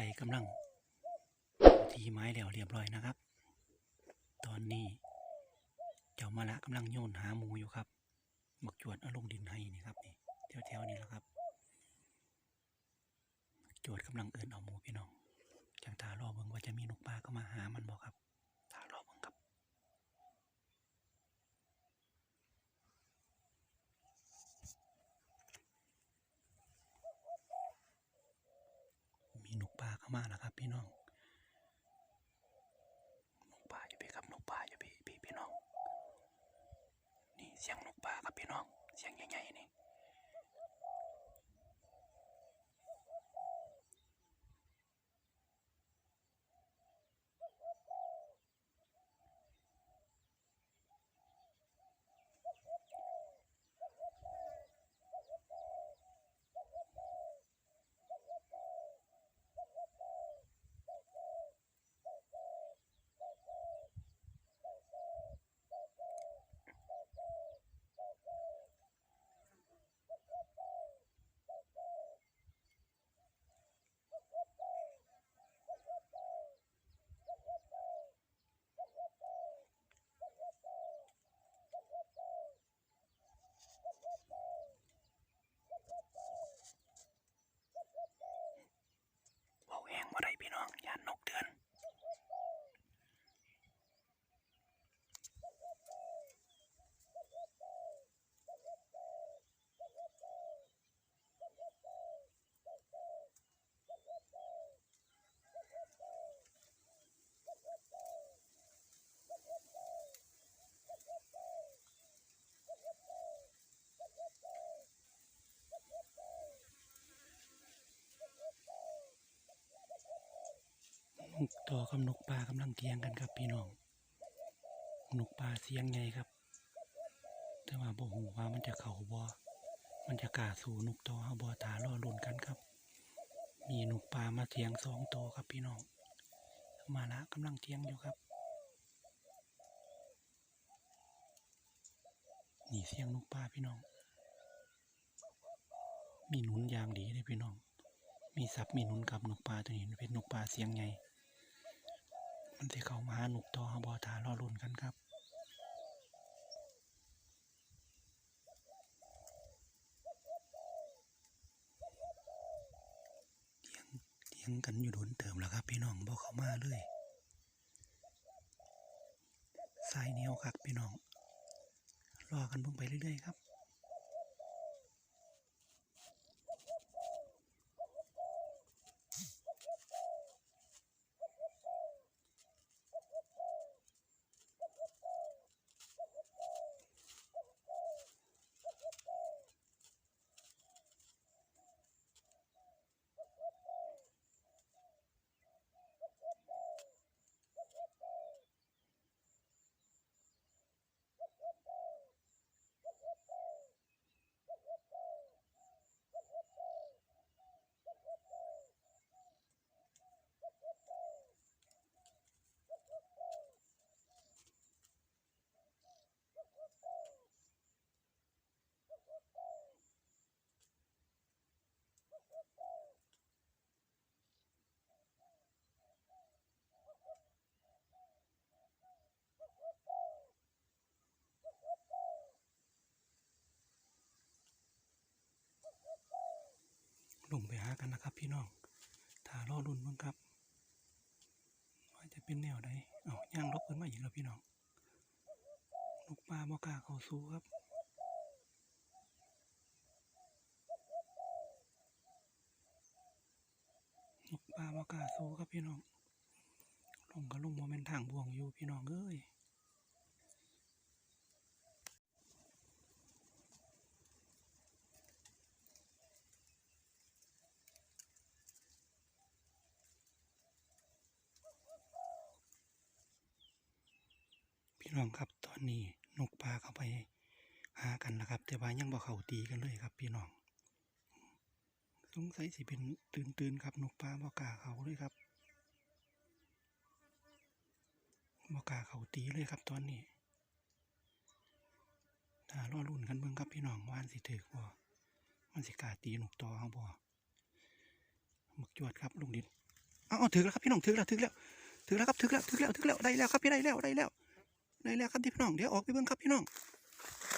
ไก่กำลังทีไม้แล้วเรียบร้อยนะครับ ตอนนี้ เจ้ามาละกำลังโยนหาหมูอยู่ครับบักจวดเอาลงดินให้นี่ครับนี่แถวๆนี้แล้วครับจวดกำลังเอินเอาหมูพี่น้องจังตารอเบิ่งว่าจะมีนกปลาเข้ามาหามันบอกครับตารอเบิ่งครับ มีนก ปลาเข้ามาแล้วครับ พี่น้องนกปลาอยู่พี่ครับนกปลาอยู่พี่พี่พี่น้อง นี่เสียงนกปลาครับพี่น้อง เสียงใหญ่ๆนี่ นกต่อกับนกปลากำลังเถียงกันครับพี่น้องนกปลาเสียงใหญ่ครับ แต่ว่าบ่หูว่ามันจะเข้าบ่มันจะก้าสู่นกต่อเฮาบ่ตารอลุนกันครับ มีนกปลามาเถียงสองตัวครับพี่น้อง มาละกำลังเถียงอยู่ครับนี่เสียงนกปลาพี่น้อง มีหนุนยางดีเลยพี่น้อง มีสับมีหนุนกับนกปลาตัวนี้เป็นนกปลาเสียงใหญ่ มันจะเข้ามาหานกต่อหาบอทารอรุ่นกันครับเถียงเถียงกันอยู่โดนเติมแล้วครับ พี่น้องบอกเข้ามาเลยสายเหนียวครับพี่น้อง รอกันเพิ่งไปเรื่อยๆครับ กันนะครับ พี่น้องถ้ารอรุ่นบ้างครับว่าจะเป็นแนวใดเอาย่างลบกันมาอีกแล้วพี่น้องนกปลาบอกาเขาสู้ครับนกปลาบอกาสู้ครับพี่น้องลงกับลงโมเมนต์ทางบ่วงอยู่พี่น้องเอ้ย น้องครับตอนนี้นกปลาเข้าไปหากันนะครับ แต่ว่ายังบ่เขาตีกันเลยครับ พี่น้อง สงสัยสิเป็นตื่นตื่นๆครับนกปลาบ่กาเขาเลยครับบ่กาเขาตีเลยครับตอนนี้ถ้ารอรุ่นกันเบิ่งครับพี่น้องว่านสิถือบ่มันสิกาตีนกต่อเฮาบ่บักจวดครับลุงดินเอาเอถึงแล้วครับพี่น้องถึงแล้วถึงแล้วถึงแล้วครับถึงแล้วถึงแล้วถึงแล้วได้แล้วครับพี่ได้แล้วได้แล้ว เลยแล้วครับพี่น้องเดี๋ยวออกไปเบิ่งครับพี่น้อง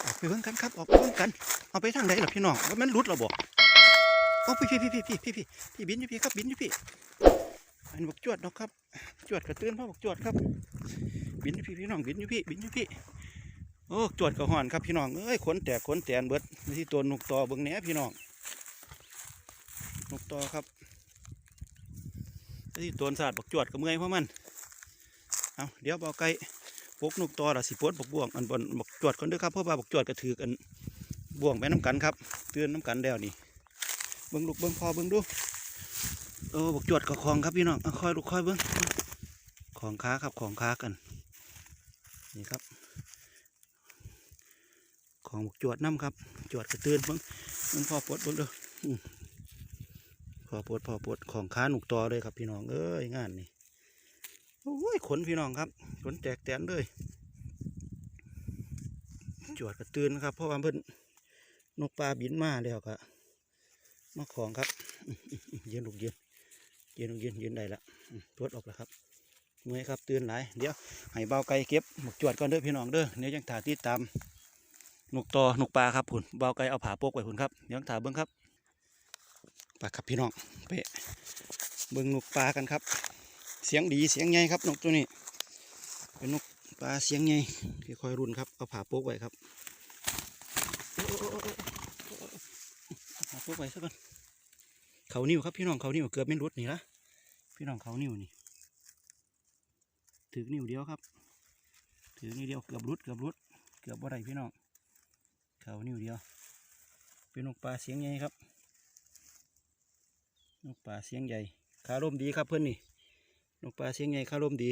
ออกไปเบิ่งกันครับออกไปเบิ่งกัน เอาไปทางไหนหรอพี่น้องว่ามันรุดเราบอกโอ้พี่พี่พี่พี่พี่พี่พี่บินอยู่พี่ครับบินอยู่พี่มันบกจวดเนาะครับ จวดกระตื้นพ่อบอกจวดครับ บินอยู่พี่พี่น้องบินอยู่พี่บินอยู่พี่โอ้จวดกระหอนครับพี่น้องเอ้ยขนแตกขนแตนเบิดที่ตัวนกต่อเบิ่งเนื้นพี่น้องนกต่อครับที่ตัวสาสตร์บอกจวดกระเมื่อยเพราะมันเอาเดี๋ยวบอกไก่ ปกนกตอละสิปวดบกบ่วงอันบนบกจวดคนเด้อครับเพราะว่าบกจวดก็ถือกันบ่วงแม่น้ำกันครับเตือนน้ำกันแล้วนี่เบิ้งลูกเบิ้งพอเบิ้งดูเออบกจวดกับของครับพี่น้องเอาคอยลูกคอยเบิ้งของค้าครับของค้ากันนี่ครับ ของบกจวดน้ำครับ จวดกระเตือนเบิ้งเบิ้งพอปวดเบิ้งด้ออืมพอปวดพอปวดของค้าหนุกตอเลยครับพี่น้องเอ้ยงานนี่ โอ้ยขนพี่น้องครับ ขนแตกแตนเลย จวดกระตือนนะครับ เพราะว่าเพิ่นนกปลาบินมาแล้วก็มาของครับอื้ออื้ออื้อยืนลูกยืนยืนลูกยืนเยืนได้ละตรวจออกแล้วครับเมื่อยครับตื่นหลายเดี๋ยวให้เบาไก่เก็บหมกจวดก่อนเด้อพี่น้องเด้อเดี๋ยวยังถ่ายติดตามนกตอนกปลาครับผุนเบาไก่เอาผาโปกไว้ผุนครับเดี๋ยวยังถ่ายเบิ้งครับไปครับพี่น้องไปเบิ้งนกปลากันครับ เสียงดีเสียงใหญ่ครับนกตัวนี้ เป็นนกปลาเสียงใหญ่ที่คอยรุ่นครับเอาผ่าโป๊กไว้ครับเอาผ่าโป๊กไว้ซะก่อนเขานิ้วครับพี่น้องเขานิ้วเกือบไม่รุดนี่ละพี่น้องเขานิ้วนี่ถือนิ้วเดียวครับ ถือนิ้วเดียวเกือบรุดเกือบรุดเกือบบ่ได้พี่น้องเขานิ้วเดียว เป็นนกปลาเสียงใหญ่ครับนกปลาเสียงใหญ่ขาลมดีครับเพื่อนนี่ นกปลาเสียงใหญ่ข้าร่มดี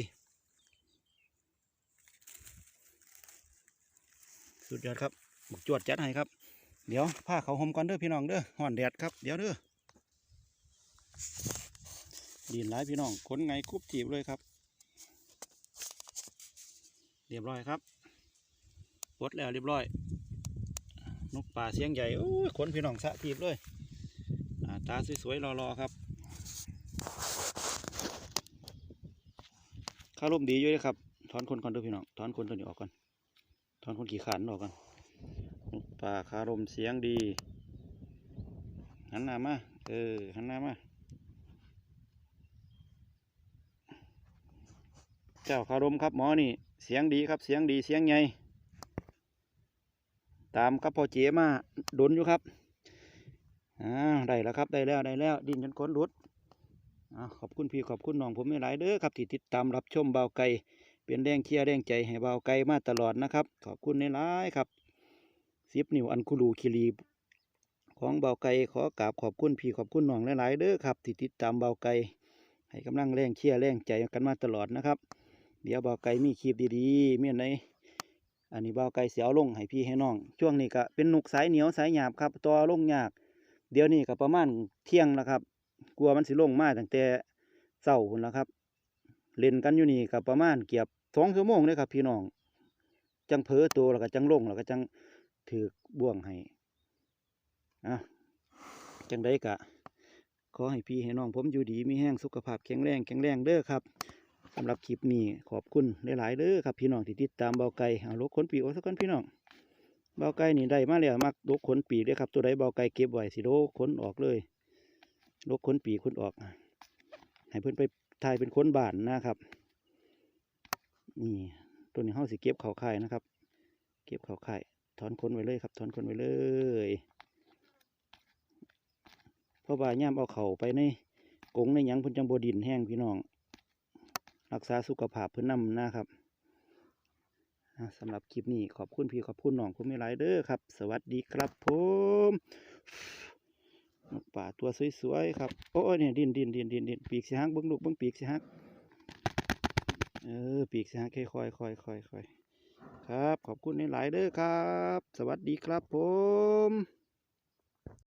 สุดยอดครับบุกจวดจัดให้ครับ เดี๋ยวผ้าเขาวห่มก่อนเด้อพี่น้องเด้อห่อนแดดครับ เดี๋ยวเด้อดินหลายพี่น้องขนไงคุบจีบเลยครับ เรียบร้อยครับปลดแล้วเรียบร้อย นกป่าเสียงใหญ่โอ้ยขนพี่น้องสะทีบเลยตาสวยๆรอๆครับ ข้าร่มดีอยู่เลยครับ ถอนคนก่อนด้วยพี่น้อง ถอนคนตัวนี้ออกก่อน ถอนคนขี่ขานออกก่อนป่าคารมเสียงดี หันหน้ามา เออ หันหน้ามา เจ้าคารมครับหมอนี่ เสียงดีครับ เสียงดี เสียงใหญ่ ตามครับพอเจมาดนอยู่ครับอ่าได้แล้วครับ ได้แล้ว ได้แล้ว ดินจนก้นรุด ขอบคุณพี่ขอบคุณน้องผมไม่หลายเด้อครับที่ติดตามรับชมเบาไก่เป็นแรงเชียร์แรงใจให้เบาไก่มาตลอดนะครับ ขอบคุณในหลายครับสิบนิ้วอันคุลูคิรีของเบาไก่ขอกราบขอบคุณพี่ขอบคุณน้องหลายๆเด้อครับที่ติดตามเบาไก่ให้กำลังแรงเชียร์แรงใจกันมาตลอดนะครับ เดี๋ยวเบาไก่มีคลิปดีๆเมียนไหนอันนี้เบาไก่เสียวลงให้พี่ให้น้อง ช่วงนี้ก็เป็นหนุกสายเหนียวสายหยาบครับตัวลงยาก เดี๋ยวนี้ก็ประมาณเที่ยงแล้วครับ กลัวมันสิลงมาตั้งแต่เช้าพุ่นแล้วครับ เล่นกันอยู่นี่กับประมาณเกือบสองชั่วโมงเลยครับ พี่น้อง จังเพอตัวแล้วก็จังลงแล้วก็จังถือบ่วงให้อะจังได้กะ ขอให้พี่ให้น้อง ผมอยู่ดีมีแห้งสุขภาพแข็งแรงแข็งแรงเด้อครับสำหรับคลิปนี้ขอบคุณหลายๆเด้อครับ พี่น้องที่ติดตามเบาไก่เอาลูกขนปีกอสักก่อนพี่น้องเบาไก่นี่ได้มาแล้วมักลูกขนปีกเลยครับ ตัวใดเบาไก่เก็บไว้สิโลขนออกเลย ลกขนปีกขนออก ให้เพื่อนไปทายเป็นค้นบานนะครับ นี่ตัวนี้เฮาสิเก็บเขาไข่นะครับ เก็บเขาไข่ถอนขนไว้เลยครับถอนขนไว้เลยเพราะว่าย่ามเอาเข่าไปในกงในยังพิ่นจังบดินแห้งพี่น้อง รักษาสุขภาพเพิ่นนำนะครับสำหรับคลิปนี้ขอบคุณพี่ขอบคุณน้องคุณไม่หลายเด้อครับ สวัสดีครับผม ป่าตัวสวยๆครับโอ้เนี่ยดินดินดินดินดินปีกสิฮักเบิ้งลูกเบิ้งปีกสิฮักเออปีกสิฮักค่อยๆค่อยๆค่อยๆครับ ขอบคุณในหลายเด้อครับ สวัสดีครับผม